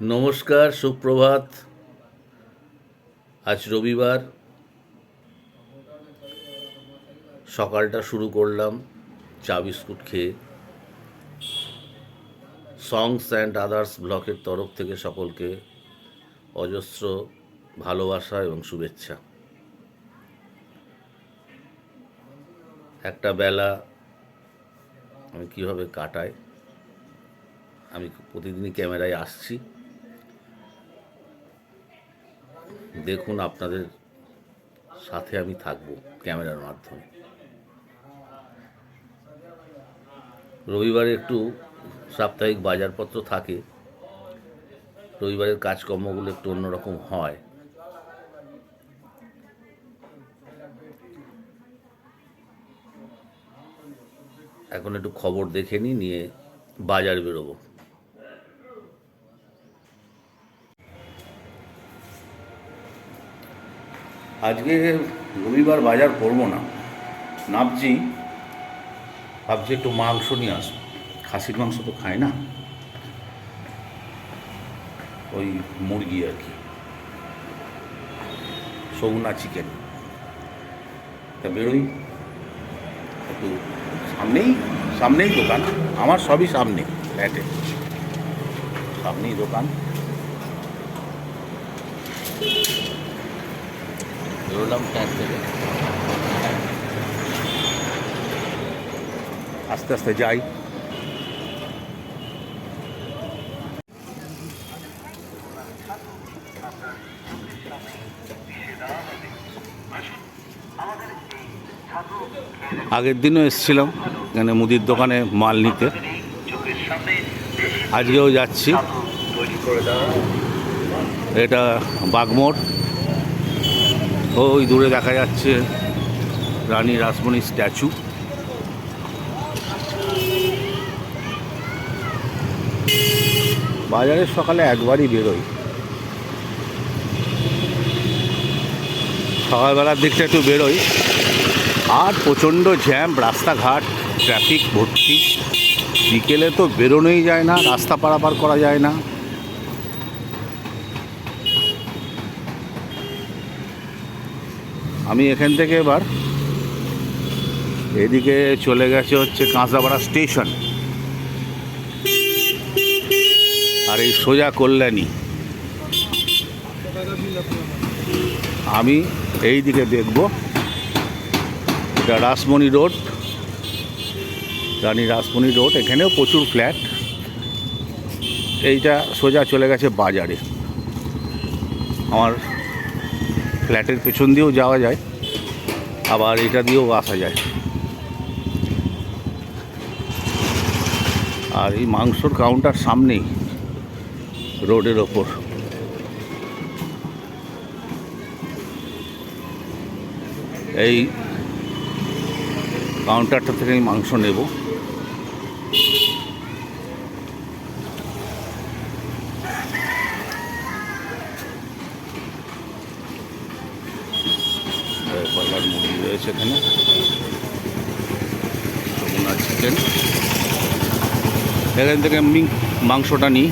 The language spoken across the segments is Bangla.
নমস্কার, সুপ্রভাত। আজ রবিবার। সকালটা শুরু করলাম, চা বিস্কুট খেয়ে। সংস অ্যান্ড আদার্স ব্লকের তরফ থেকে সকলকে অজস্র ভালোবাসা এবং শুভেচ্ছা। একটা বেলা আমি কীভাবে কাটাই, আমি প্রতিদিনই ক্যামেরায় আসছি। দেখুন আপনাদের সাথে আমি থাকব ক্যামেরার মাধ্যমে। রবিবারে একটু সাপ্তাহিক বাজারপত্র থাকে। রবিবারের কাজকর্মগুলো একটু অন্যরকম হয়। এখন একটু খবর দেখে নিই, নিয়ে বাজার বেরোবো। আজকে রবিবার বাজার করব না। নামছি ভাবছি একটু মাংস নিয়ে আসব। খাসির মাংস তো খায় না। ওই মুরগি আর কি। সৌনা চিকেন। তা বেরোই। একটু সামনেই সামনেই দোকান। আমার সবই সামনে, ফ্ল্যাটে। সামনেই দোকান। বেরোলাম ফ্ল্যাট থেকে আস্তে আস্তে যাই। আগের দিনও এসেছিলাম, এখানে মুদির দোকানে মাল নিতে। আজকেও যাচ্ছি। এটা বাগমোড় ওই দূরে দেখা যাচ্ছে রানী রাসমণি স্ট্যাচু। বাজারে সকালে একবারই বেরোই। সকালবেলার দিকটা একটু বেরোই। আর প্রচণ্ড জ্যাম, রাস্তাঘাট ট্রাফিক ভর্তি। বিকেলে তো বেরোনোই যায় না, রাস্তা পারাপার করা যায় না। আমি এখান থেকে এবার এদিকে চলে গেছে হচ্ছে কাঁচাপাড়া স্টেশন। আর এই সোজা কল্যাণী। আমি এই দিকে দেখব। এটা রাসমণি রোড। রানী রাসমণি রোড, এখানেও প্রচুর ফ্ল্যাট। এইটা সোজা চলে গেছে বাজারে। আমার ফ্ল্যাটের পেছন দিয়েও যাওয়া যায়, আবার এটা দিয়েও আসা যায়। আর এই মাংসর কাউন্টার সামনেই, রোডের ওপর। এই কাউন্টারটা থেকে আমি মাংস নেব ব্রয়লার মুরগি রয়েছে এখানে সগুনা চিকেন এখান থেকে আমি মাংসটা নিই।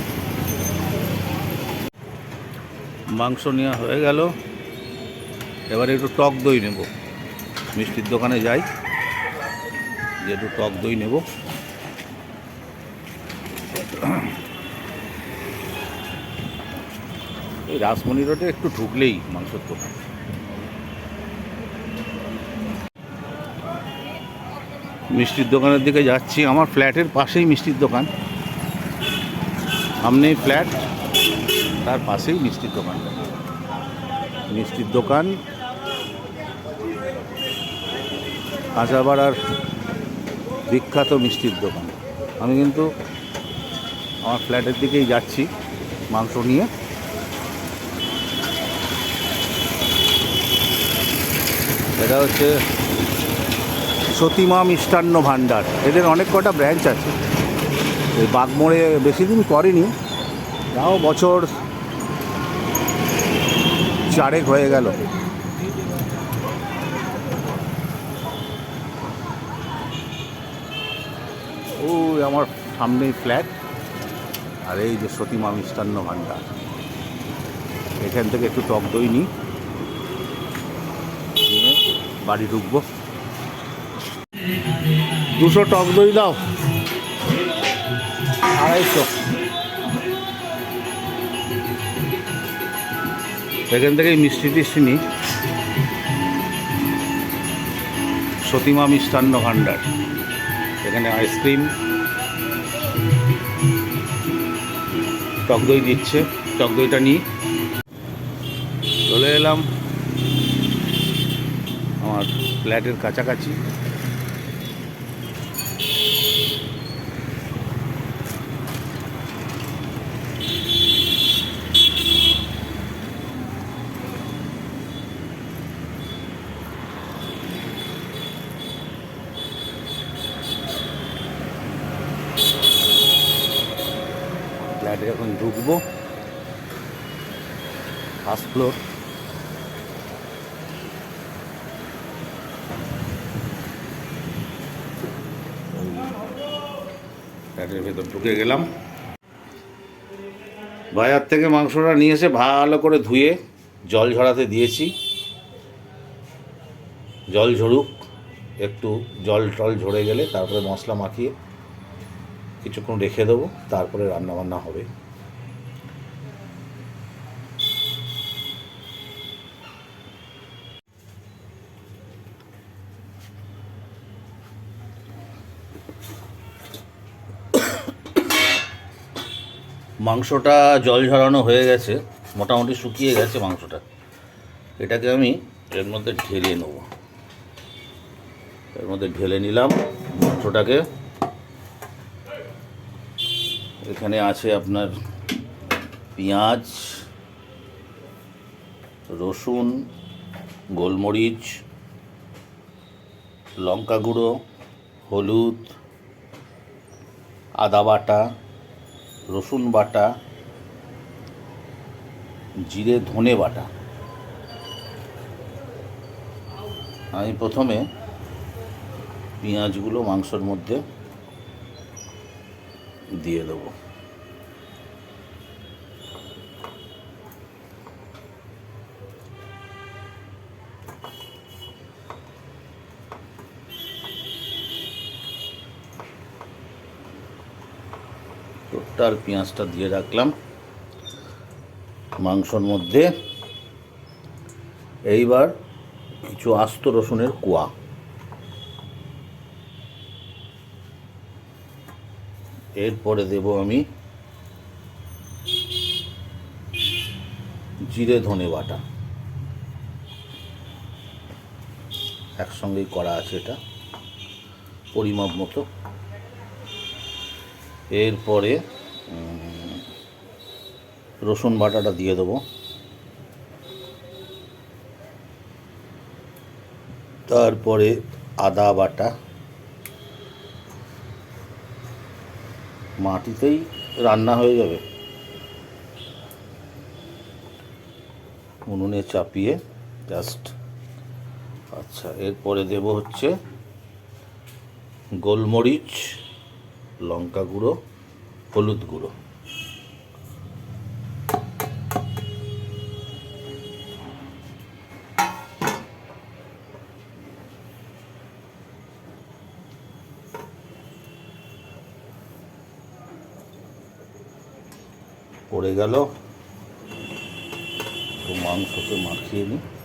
মাংস নেওয়া হয়ে গেল। এবারে একটু টক দই নেব। মিষ্টির দোকানে যাই। যে একটু টক দই নেব। এই রাসমণি রোডে একটু ঢুকলেই মাংসের দোকান। মিষ্টির দোকানের দিকে যাচ্ছি। আমার ফ্ল্যাটের পাশেই মিষ্টির দোকান। সামনেই ফ্ল্যাট, তার পাশেই মিষ্টির দোকানটা মিষ্টির দোকান কাঁচাপাড়ার বিখ্যাত মিষ্টির দোকান। আমি কিন্তু আমার ফ্ল্যাটের দিকেই যাচ্ছি, মাংস নিয়ে। এটা হচ্ছে সতীমা মিষ্টান্ন ভাণ্ডার। এদের অনেক কটা ব্রাঞ্চ আছে। এই বাগমোড়ে বেশি দিন করেনি। তাও বছর চারেক হয়ে গেল। ওই আমার সামনেই ফ্ল্যাট আর এই যে সতীমা মিষ্টান্ন ভাণ্ডার। এখান থেকে একটু টক দই নিই। নিয়ে বাড়ি ঢুকবো। দুশো টক দই দাও। আড়াইশো। এখান থেকেই মিষ্টি টিষ্টি নিই সতীমা মিষ্টান্ন ভাণ্ডার। এখানে আইসক্রিম। টক দই দিচ্ছে। টক দইটা নিই চলে এলাম আমার ফ্ল্যাটের কাছাকাছি। ফ্ল্যাটে এখন ঢুকবো। ফার্স্ট ফ্লোর ফ্ল্যাটের ভেতর ঢুকে গেলাম। বাজার থেকে মাংসটা নিয়ে এসে ভালো করে ধুয়ে জল ঝরাতে দিয়েছি। জল ঝরুক, একটু জল টল ঝরে গেলে তারপরে মশলা মাখিয়ে কিছুক্ষণ রেখে দেবো, তারপরে রান্না বান্না হবে। মাংসটা জল ঝরানো হয়ে গেছে, মোটামুটি শুকিয়ে গেছে মাংসটা। এটাকে আমি এর মধ্যে ঢেলে নেব। এর মধ্যে ঢেলে নিলাম, মাংসটাকে এখানে আছে আপনার পেঁয়াজ, রসুন, গোলমরিচ, লঙ্কা গুঁড়ো, হলুদ, আদা বাটা, রসুন বাটা, জিরে ধনে বাটা। আমি প্রথমে পেঁয়াজগুলো মাংসর মধ্যে দিয়ে দেবো। টোটাল পেঁয়াজটা দিয়ে রাখলাম। মাংসর মধ্যে এইবার কিছু আস্ত রসুনের কোয়া। এরপরে দেব আমি জিরে ধনে বাটা। একসঙ্গেই করা আছে এটা, পরিমাপ মতো। এরপরে রসুন বাটাটা দিয়ে দেবো। তারপরে আদা বাটা। মাটিতেই রান্না হয়ে যাবে। উনুনে চাপিয়ে জাস্ট আচ্ছা এরপরে দেব হচ্ছে গোলমরিচ, লঙ্কা গুঁড়ো। হলুদ গুঁড়ো। পড়ে গেল। মাংসকে মাখিয়ে নিই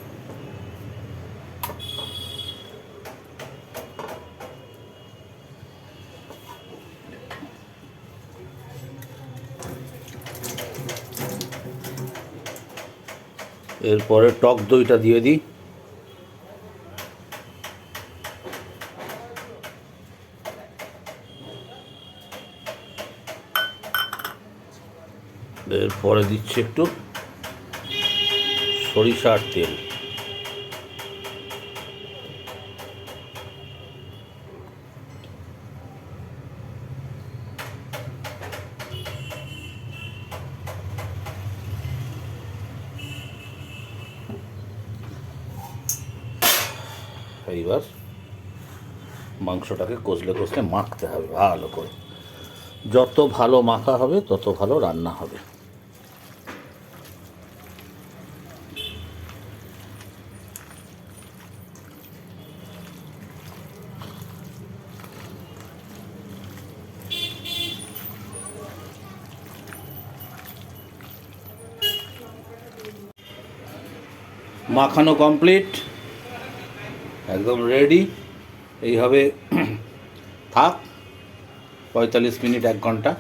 এরপরে টক দইটা দিয়ে দিই। এরপরে দিচ্ছি একটু সরিষার তেল। মাংসটাকে কষলে কষলে মাখতে হবে ভালো করে। যত ভালো মাখা হবে, তত ভালো রান্না হবে। মাখানো কমপ্লিট। একদম রেডি এইভাবে থাক, পঁয়তাল্লিশ মিনিট এক ঘণ্টা।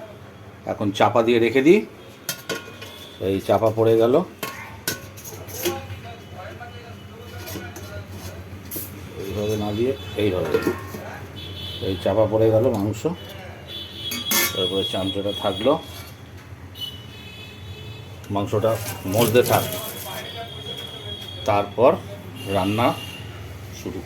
এখন চাপা দিয়ে রেখে দিই। এই চাপা পড়ে গেল। এইভাবে না দিয়ে এইভাবে। এই চাপা পড়ে গেল মাংস। তারপরে চামচটা থাকল। মাংসটা মজতে থাক। তারপর রান্না শুরু।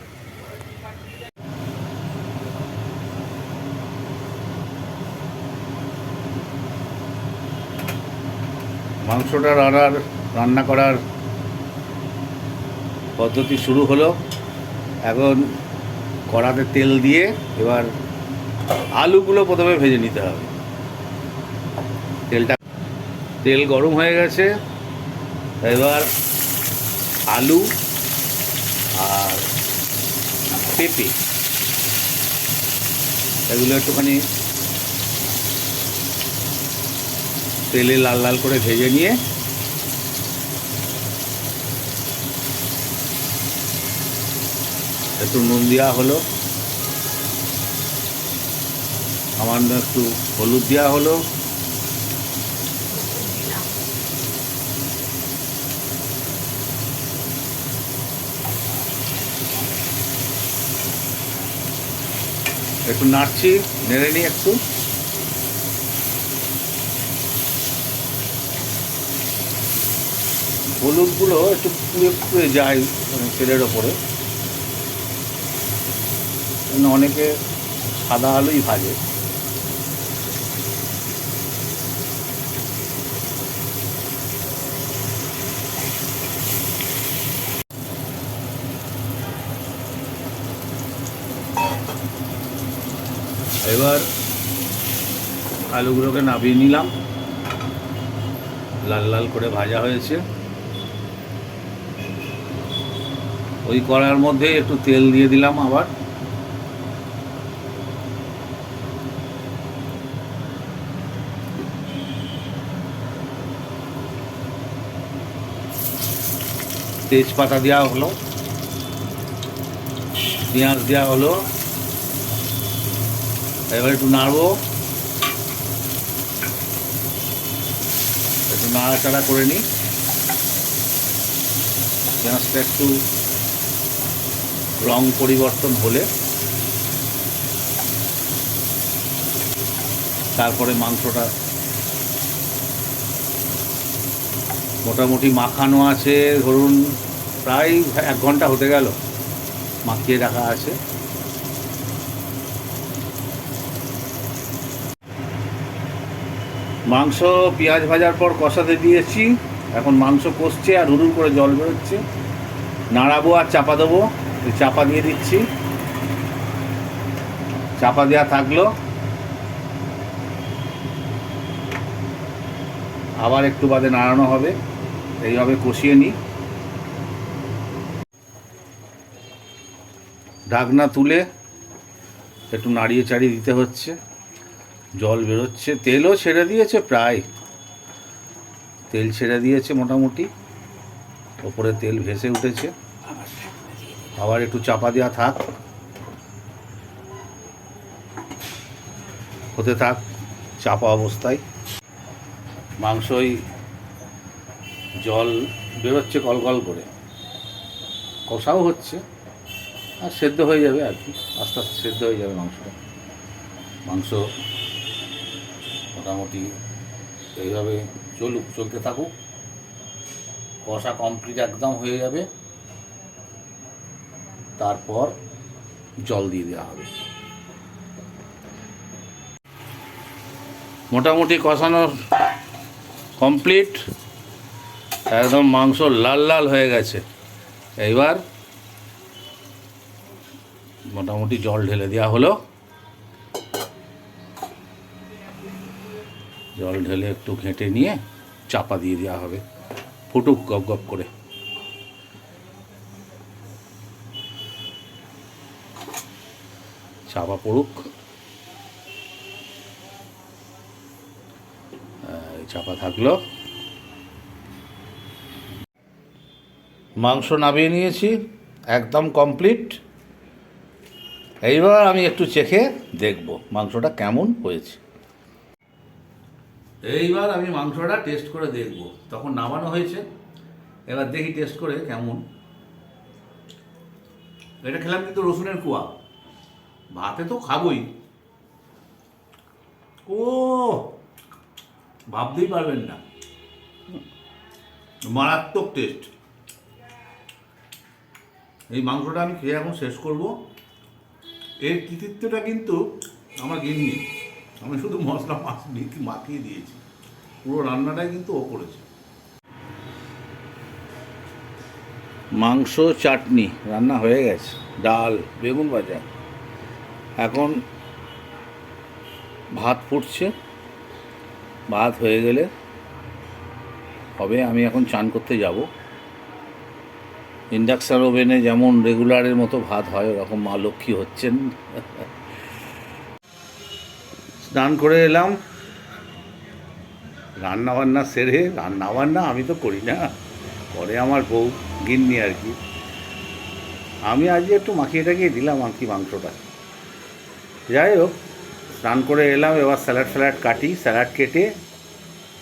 মাংসটা রান্নার, রান্না করার পদ্ধতি শুরু হলো। এখন কড়াতে তেল দিয়ে এবার আলুগুলো প্রথমে ভেজে নিতে হবে। তেলটা, তেল গরম হয়ে গেছে। এবার আলু আর পেঁপে, এগুলো একটুখানি তেলে লাল লাল করে ভেজে নিয়ে একটু নুন দেওয়া হলো। সামান্য একটু হলুদ দেওয়া হলো। একটু নাড়ছি, নেড়ে নিই একটু। হলুদগুলো একটু পুড়ে পুড়ে যায় মানে তেলের ওপরে। অনেকে সাদা আলুই ভাজে। এবার আলুগুলোকে নামিয়ে নিলাম। লাল লাল করে ভাজা হয়েছে। ওই কড়ার মধ্যে একটু তেল দিয়ে দিলাম আবার। তেজপাতা দেওয়া হলো। পেঁয়াজ দেওয়া হলো। এবার একটু নাড়বো। একটু নাড়াচাড়া করে নিই। পেঁয়াজটা একটু রং পরিবর্তন হলে তারপরে মাংসটা মোটামুটি মাখানো আছে, ধরুন প্রায় এক ঘণ্টা হতে গেল মাখিয়ে রাখা আছে। মাংস পেঁয়াজ ভাজার পর কষাতে দিয়েছি, এখন মাংস কষছে আর হুড়ুর করে জল বেরোচ্ছে। নাড়াবো আর চাপা দেবো। চাপা দিয়ে দিচ্ছি। চাপা দেওয়া থাকল। আবার একটু বাদে নাড়ানো হবে। এইভাবে কষিয়ে নিই। ঢাকনা তুলে একটু নাড়িয়ে চাড়িয়ে দিতে হচ্ছে। জল বেরোচ্ছে। তেলও ছেড়ে দিয়েছে প্রায়। তেল ছেড়ে দিয়েছে মোটামুটি। ওপরে তেল ভেসে উঠেছে। আবার একটু চাপা দেওয়া থাক। হতে থাক, চাপা অবস্থায়। মাংসই জল বেরোচ্ছে কল কল করে। কষাও হচ্ছে, আর সেদ্ধ হয়ে যাবে আর কি। আস্তে আস্তে সেদ্ধ হয়ে যাবে মাংসটা। মাংস মোটামুটি এইভাবে চলুক, চলতে থাকুক। কষা কমপ্লিট একদম হয়ে যাবে। তারপর জল দিয়ে দেওয়া হবে। মোটামুটি কষানো কমপ্লিট একদম মাংস লাল লাল হয়ে গেছে। এইবার মোটামুটি জল ঢেলে দেওয়া হলো। জল ঢেলে একটু ঘেঁটে নিয়ে চাপা দিয়ে দেওয়া হবে। ফুটুক গপ গপ করে। চাপা পড়ুক। চাপা থাকল। মাংস নামিয়ে নিয়েছি, একদম কমপ্লিট এইবার আমি একটু চেখে দেখব মাংসটা কেমন হয়েছে। এইবার আমি মাংসটা টেস্ট করে দেখব, তখন নামানো হয়েছে। এবার দেখি টেস্ট করে কেমন। এটা খেলাম কিন্তু রসুনের কুয়া। ভাতে তো খাবই। ও, ভাবতেই পারবেন না। মারাত্মক টেস্ট এই মাংসটা আমি খেয়ে এখন শেষ করব। এর কৃতিত্বটা কিন্তু আমার গিন্নি, আমি শুধু মশলা মাছ মাখিয়ে দিয়েছি। পুরো রান্নাটাই কিন্তু ও করেছে। মাংস, চাটনি, রান্না হয়ে গেছে। ডাল, বেগুন ভাজা। এখন ভাত ফুটছে, ভাত হয়ে গেলে হবে, আমি এখন চান করতে যাব। ইন্ডাকশান ওভেনে যেমন রেগুলারের মতো ভাত হয়, ওরকম মা লক্ষ্মী হচ্ছেন। স্নান করে এলাম। রান্না বান্না সেরে রান্না বান্না আমি তো করি না করে আমার বউ গিন্নি আর কি। আমি আজকে একটু মাখিয়ে টাকিয়ে দিলাম আর কি মাংসটা। যাই হোক স্নান করে এলাম, এবার স্যালাড ফ্যালাড কাটি, স্যালাড কেটে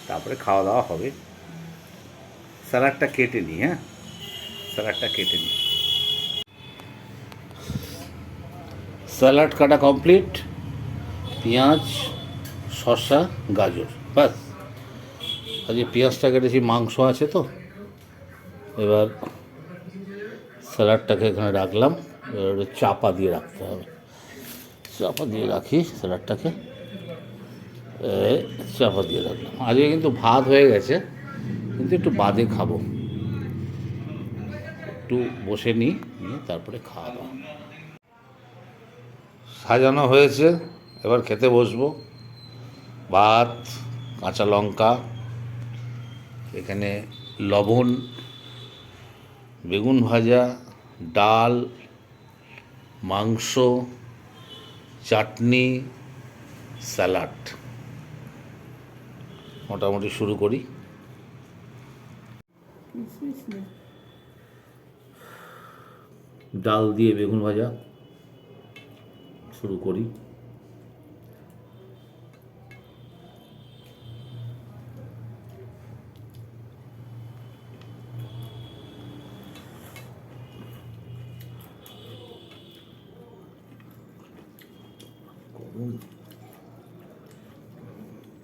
তারপরে খাওয়া দাওয়া হবে। স্যালাডটা কেটে নিই হ্যাঁ? স্যালাডটা কেটে নিই। স্যালাড কাটা কমপ্লিট। পেঁয়াজ, শসা, গাজর, ব্যাস। আজকে পেঁয়াজটা কেটেছি, মাংস আছে তো। এবার স্যালাডটাকে এখানে রাখলাম, এবার চাপা দিয়ে রাখতে হবে। চাপা দিয়ে রাখি, স্যালাডটাকে। চাপা দিয়ে রাখলাম। আজকে কিন্তু ভাত হয়ে গেছে, কিন্তু একটু বাদে খাব। একটু বসে নিই নিয়ে তারপরে খাওয়া দাওয়া। সাজানো হয়েছে, এবার খেতে বসবো। ভাত, কাঁচা লঙ্কা, এখানে লবণ, বেগুন ভাজা, ডাল, মাংস চাটনি স্যালাড মোটামুটি শুরু করি। ডাল দিয়ে বেগুন ভাজা শুরু করি।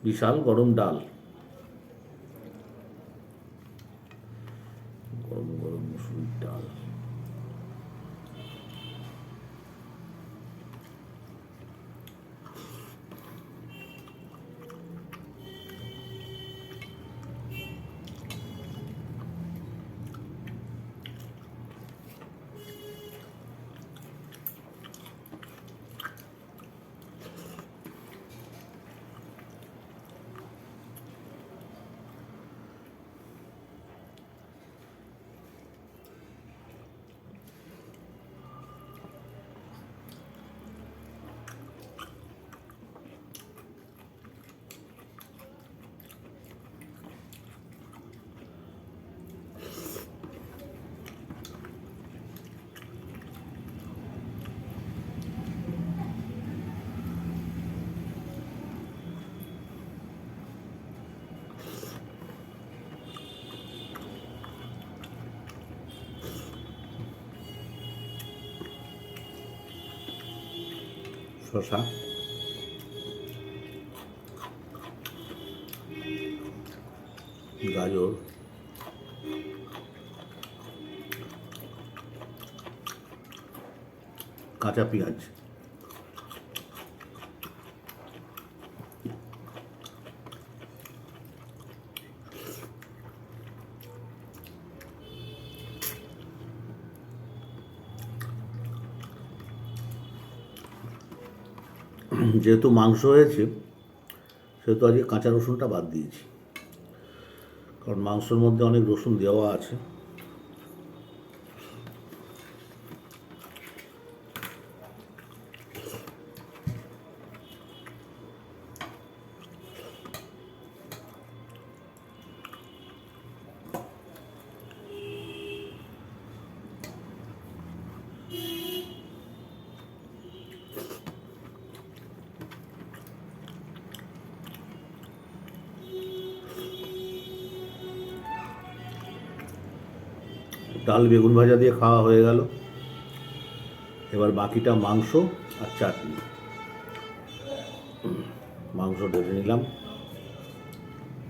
বিশাল গরম ডাল গরম গরম মুসুরির ডাল শশা গাজর কাঁচা পেঁয়াজ যেহেতু মাংস হয়েছে, সেহেতু আজকে কাঁচা রসুনটা বাদ দিয়েছি। কারণ মাংসের মধ্যে অনেক রসুন দেওয়া আছে। ডাল বেগুন ভাজা দিয়ে খাওয়া হয়ে গেল। এবার বাকিটা মাংস আর চাটনি। মাংস ঢেলে নিলাম।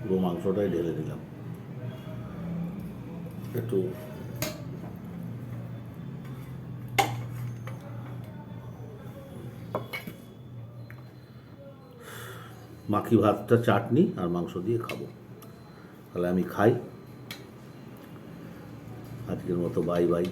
পুরো মাংসটাই ঢেলে নিলাম। একটু মাখি ভাতটা চাটনি আর মাংস দিয়ে খাব। তাহলে আমি খাই। আজকের মতো বাই বাই